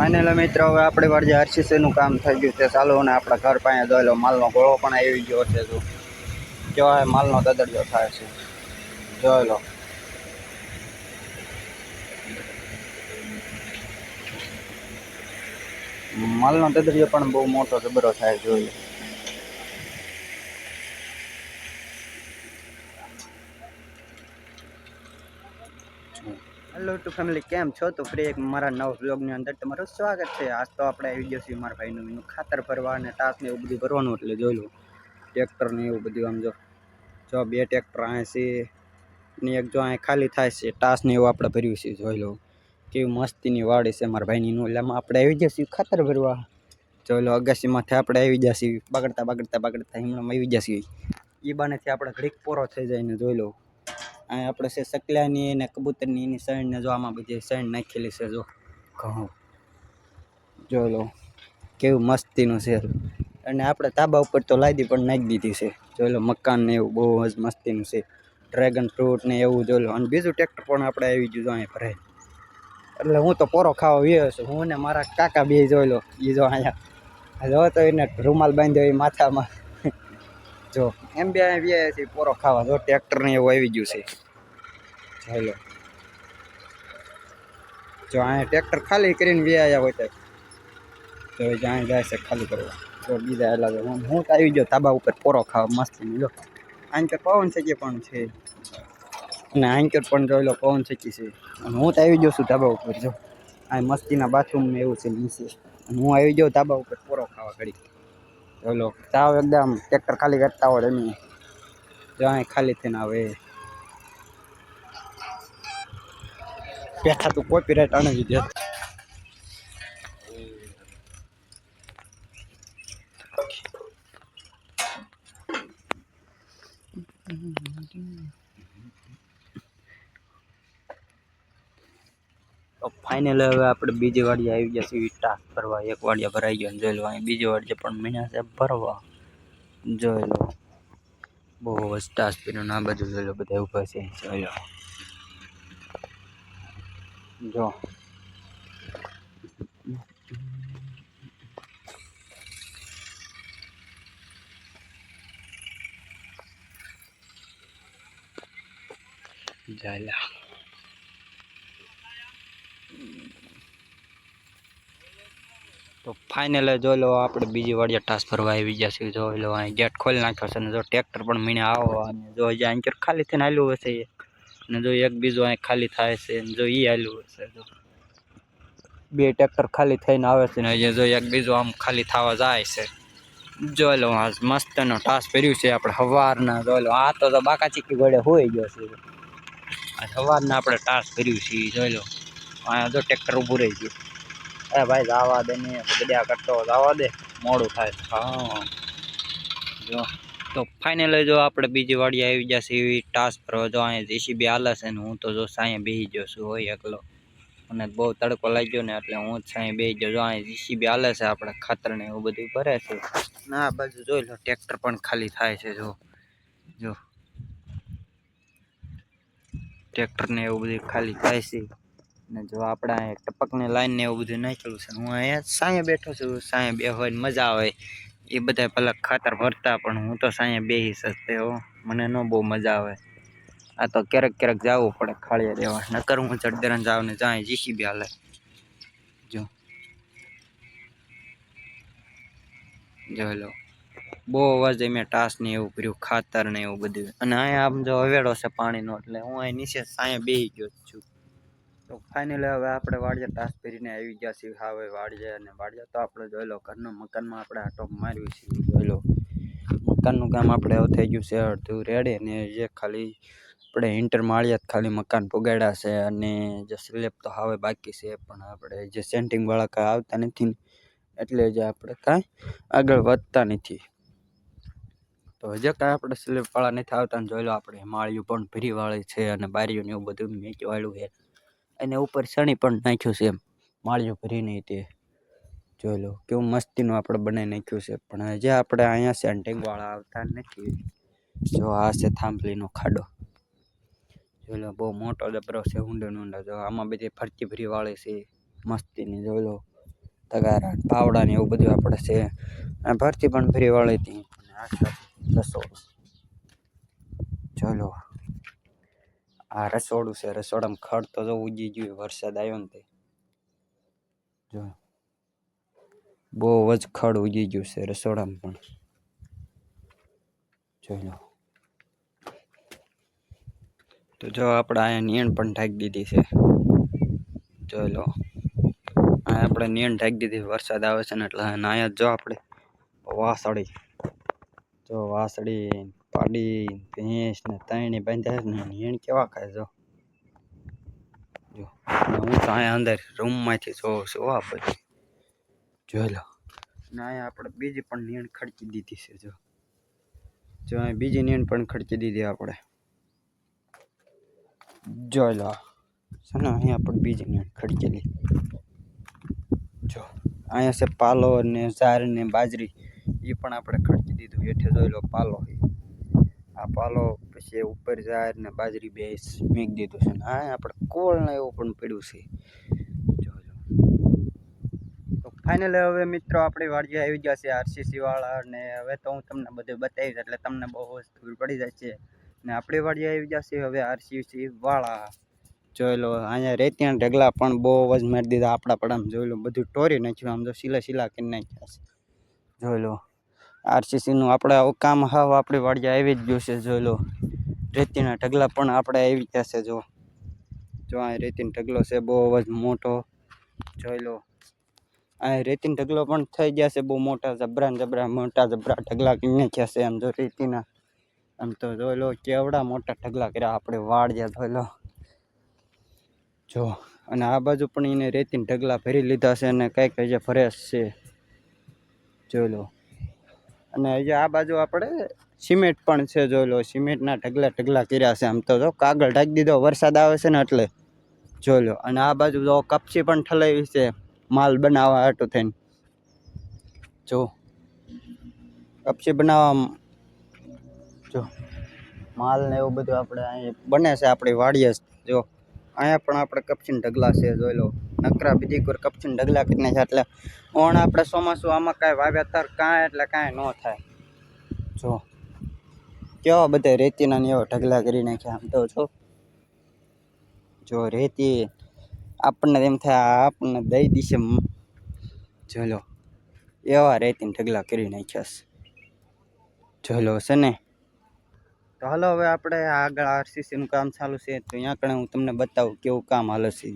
Final મિત્રો હવે આપણી વાર જે આરસીસીનું કામ થઈ ગયું છે, ચાલુ અને આપણા ઘર પાસે જોયેલો માલનો ગોળો પણ આવી ગયો છે જો. કેવાય માલનો દદડિયો થાય છે. જોયેલો માલનો દદડિયો પણ બહુ મોટો જબરો થાય જોઈ હેલો ટુ ફેમિલી કેમ છો? તો ફ્રી એક મારા નવ બ્લોગની અંદર તમારું સ્વાગત છે. આજ તો આપણે આવી ગયો છીએ મારા ભાઈનું એનું ખાતર ભરવા અને ટાસને એવું બધું ભરવાનું એટલે જોઈ લો ટ્રેક્ટરને એવું બધું આમ જો. જો બે ટ્રેક્ટર અહીં છે ને એક જો અહીં ખાલી થાય છે, ટાસ ને એવું આપણે ભર્યું છે, જોઈ લો. કેવી મસ્તીની વાડી છે મારા ભાઈની એટલે આમાં આપણે આવી ગયા છીએ ખાતર ભરવા. જોઈ લો, અગાસીમાંથી આપણે આવી ગયા છીએ, બગડતા બગડતા બગડતા હિમણામાં આવી ગયા છીએ. એ બાનેથી આપણે ઘડીક પોરો થઈ જાય ને જોઈ લો. અહીં આપણે છે સકલાની ને કબૂતરની એની સૈણ ને જો આમાં બધી સાઈડ નાખેલી છે જો. ઘઉં. જો લો. કેવું મસ્તીનું છે અને આપણે તાબા ઉપર તો લાદી પણ નાખી દીધી છે. જોઈ લો, મકાન ને એવું બહુ જ મસ્તીનું છે. ડ્રેગન ફ્રૂટ ને એવું જોઈ લો. અને બીજું ટ્રેક્ટર પણ આપણે આવી ગયું જો અહીં ભરાય. એટલે હું તો પોરો ખાવા વ્યો છું. હું ને મારા કાકા બે જોઈ લો. એ જો અહીંયા. જો તો એને રૂમાલ બાંધ્યો એ માથામાં. જો, એમ બે અહીંયા વ્યાયા છે પોરો ખાવા. જો ટ્રેક્ટર ને એવું આવી ગયું છે. જોઈ લો જો અહીંયા ટ્રેક્ટર ખાલી કરીને વ્યાયા હોય તો તો જ્યાં છે ખાલી કરવા. તો બીજા એટલે હું હું તો આવી ગયો ધાબા ઉપર પોરો ખાવા મસ્તી જો, આંકર પવન સકી પણ છે. અને આંકર પણ જોઈ લો પવન શકી છે. અને હું તો આવી ગયો છું ધાબા ઉપર, જો. આ મસ્તીના બાથરૂમ એવું છે નીચે. અને હું આવી ગયો ધાબા ઉપર પોરો ખાવા ઘડી ચલો ચાવ એકદમ ટ્રેક્ટર ખાલી કરતા હોય એમ. જો અહીં ખાલી થઈને આવે બેઠા તું કોપીરાઇટ આણે જ ફાઇનલ હવે આપણે બીજી વાડી આવી ગયા છીએ ટાસ્ક ભરવા. એક વાડિયા ભરાઈ ગયો જોઈ લો, અહીં બીજી વાડીએ પણ મહિના છે ભરવા. જોઈ લો. બહુ જ ટાસ્ક પીનું ના બધું જોઈ લો, બધા ઊભા છે, જોઈ લો. જો. તો ફાઇનલ જોઈ લો, આપણે બીજી વાડિયા ટ્રાન્સફરવા આવી ગયા છે જોઈ લો, અહીં ગેટ ખોલી નાખ્યો છે અને જો ટ્રેક્ટર પણ મીને આવો, અને જો અહીંયા અંચર ખાલી થઈને આવ્યું હશે અને જો એક બીજું અહીં ખાલી થાય છે જો એ હાલ્યું હશે જો. બે ટ્રેક્ટર ખાલી થઈને આવે છે ને જો એક બીજું આમ ખાલી થવા જાય છે. જોઈ લો આ મસ્તનો ટાસ પહેર્યું છે આપણે સવારના જોઈ લો આ તો બાકા ચીકી ગોળે હોઈ ગયો છે. આ સવારના આપણે ટાસ પહેર્યું છે જોઈ લો અહીંયા જો ટ્રેક્ટર ઊભું રહી ગયું. એ ભાઈ, જવા દે ને બધા કરતો જવા દે, મોડું થાય. હા. જો. તો ફાઇનલી જો આપણે બીજી વાડી આવી જશે એવી ટાસ્ક કરવા, જો અહીંયા જેસીબી હાલે છે હું તો જો સાંયે બેસી ગયો છું હોય એકલો. મને બહુ તડકો લાગ્યો ને એટલે હું જ સાંયે બેસી ગયો. જો અહીંયા જેસીબી હાલે છે, આપણે ખાતર ને એવું બધું ભરે છે. ના આ બાજુ જોઈ લો ટ્રેક્ટર પણ ખાલી થાય છે, જો. જો. ટ્રેક્ટર ને એવું બધું ખાલી થાય છે. ને જો આપણે અહીંયા ટપકની લાઈન ને એવું બધું નાખેલું છે હું અહીંયા સાંયે બેઠો છું. સાંયે બે હોય મજા આવે. એ બધા પેલા ખાતર ભરતા, પણ હું તો સાંજે બેસી શકતે હો. મને ન બહુ મજા આવે. આ તો ક્યારેક ક્યારેક જવું પડે ખાળીએ દેવા નકર હું ચડદરન જાવ ને જાય જીસીબી હાલે. જો. જોઈ બહુ અવાજ મેં ટાસ ને એવું કર્યું ખાતર ને એવું બધું. અને અહીંયા આમ જો હવેડો છે પાણીનો, એટલે હું અહીં નીચે સાંજે બેસી ગયો છું. તો ફાઇનલી હવે આપણે વાડિયા ટાસ પહેરીને આવી ગયા છીએ. હવે વાડિયા અને વાડિયા તો આપણે જોઈ લો ઘરનું મકાનમાં આપણે આટો માર્યું છે, જોઈ લો. મકાનનું કામ આપણે હવે થઈ ગયું છે, અડધું રેડે ને જે ખાલી આપણે ઇન્ટર માળિયા ખાલી મકાન પુગાડ્યા છે અને જે સ્લેબ તો હવે બાકી છે, પણ આપણે જે સેન્ટિંગવાળા કાંઈ આવતા નથી એટલે જે આપણે કાંઈ આગળ વધતા નથી. તો હજી કાંઈ આપણે સ્લેબવાળા નથી આવતા જોઈ લો આપણે માળિયું પણ ભરીવાળી છે અને બારીઓને એવું બધું મેચવાળું છે. અને ઉપર ચણી પણ નાખ્યું છે એમ. માળિયું ભરીને તે જોઈ લો, કેવું મસ્તીનું આપણે બનાવી નાખ્યું છે. પણ હજી આપણે અહીંયા સેન્ટિંગવાળા આવતા નથી. જો આ છે થાંભલીનો ખાડો. જોઈ લો, બહુ મોટો દબરો છે ઊંડો ઊંડો જો આમાં બધી ફરતી ભરી વાળી છે મસ્તીની, જોઈ લો. તગારા પાવડા ને એવું બધું આપણે છે. અને ભરતી પણ ફરી વાળી હતી. રસોડું. ચલો આ રસોડું છે. રસોડામાં ખડ તો જો ઉજી ગયું વરસાદ આવ્યો ને તે જો. બહુ જ ખડ ઉગી ગયું છે રસોડામાં પણ. જોઈ લો. તો જો આપણે અહીંયા નિયણ પણ ઢાંકી દીધી છે. જોઈ લો. અહીંયા આપણે નિયણ ઢાંકી દીધી, વરસાદ આવે છે ને એટલે અહીંયા જો આપણે વાસળી. જો વાસળી પાડી ભેંસ ને તાણી બાંધ્યા ને નિયણ કેવા ખાય જો. જો હું તો અહીંયા અંદર રૂમમાંથી જોઉં છું આ બધી જોઈ લો. ને અહીંયા આપણે બીજી પણ નીણ ખડકી દીધી છે જો. જો અહીં બીજી નિયણ પણ ખડકી દીધી આપણે. જોઈ લો. છે ને અહીંયા પણ બીજી નીણ ખડકેલી. જો, અહીંયા છે પાલો ને ઝાર ને બાજરી. એ પણ આપણે ખડકી દીધું. હેઠે જોઈ લો પાલો છે. આ પાલો પછી ઉપર જાય ને બાજરી બે મેક દીધું છે. ને આ આપણે કોળને એવું પણ પડ્યું છે. જોજો તો ફાઇનલી હવે મિત્રો આપણી વાડીએ આવી ગયા છે આરસીસી વાળા ને હવે તો હું તમને બધું બતાવીશ એટલે તમને બહુ જ ખબર પડી જાય છે. ને આપણી વાડીએ આવી જશે હવે આરસીસી વાળા. જોઈ લો, અહીંયા રેતિયા ઢગલા પણ બહુ જ મારી દીધા આપણા પડામાં. જોઈ લો, બધું ટોરી નાખ્યું. આમ તો સિલા સિલા કરી નાખ્યા છે. જોઈ લો. આરસીસીનું આપણે કામ હાવ આપણી વાડિયા આવી જ ગયું છે, જોઈ લો. રેતીના ઢગલા પણ આપણે આવી ગયા છે, જો. જો, આ રેતીનો ઢગલો છે, બહુ જ મોટો. જોઈ લો. આ રેતીનો ઢગલો પણ થઈ ગયા છે, બહુ મોટા જબરા જબરા, મોટા જબરા ઢગલા કરી નાખ્યા છે આમ જો રેતીના. આમ તો જોઈ લો, કેવડા મોટા ઢગલા કર્યા આપણે વાડિયા જોઈ લો. જો, અને આ બાજુ પણ એને રેતીના ઢગલા ભરી લીધા છે અને કંઈક કઈ જે ફ્રેશ છે. જોઈ લો. અને અહીંયા આ બાજુ આપણે સિમેન્ટ પણ છે, જોઈ લો. સિમેન્ટના ઢગલા ઢગલા કર્યા છે આમ તો, જો કાગળ ઢાંકી દીધો, વરસાદ આવે છે ને એટલે. જોઈ લો. અને આ બાજુ જો કપચી પણ ઠલાવી છે, માલ બનાવવા હાટું થઈને. જો. કપચી બનાવવા જો. માલ ને એવું બધું આપણે અહીં બને છે, આપણી વાડીએ જ. અહીંયા પણ આપણે કપચીન ઢગલા છે, જોઈ લો. નકરા બીજી કોઈ કપચીન ઢગલા કરી નાખ્યા એટલે ઓણ આપણે ચોમાસું આમાં કાંઈ વાવ્યાતર કાંઈ એટલે કાંઈ ન થાય. જો. કેવા બધા રેતીના એવા ઢગલા કરી નાખ્યા આમ તો, જો. જો રેતી આપણને એમ થાય આપણને દઈ દીશે મ- જો લો. એવા રેતીના ઢગલા કરી નાખ્યા છે. જો લો છે ને. તો હાલો હવે આપણે આગળ આરસીસીનું કામ ચાલુ છે. તો અહીંયા કણે હું તમને બતાવું કેવું કામ હાલે છે.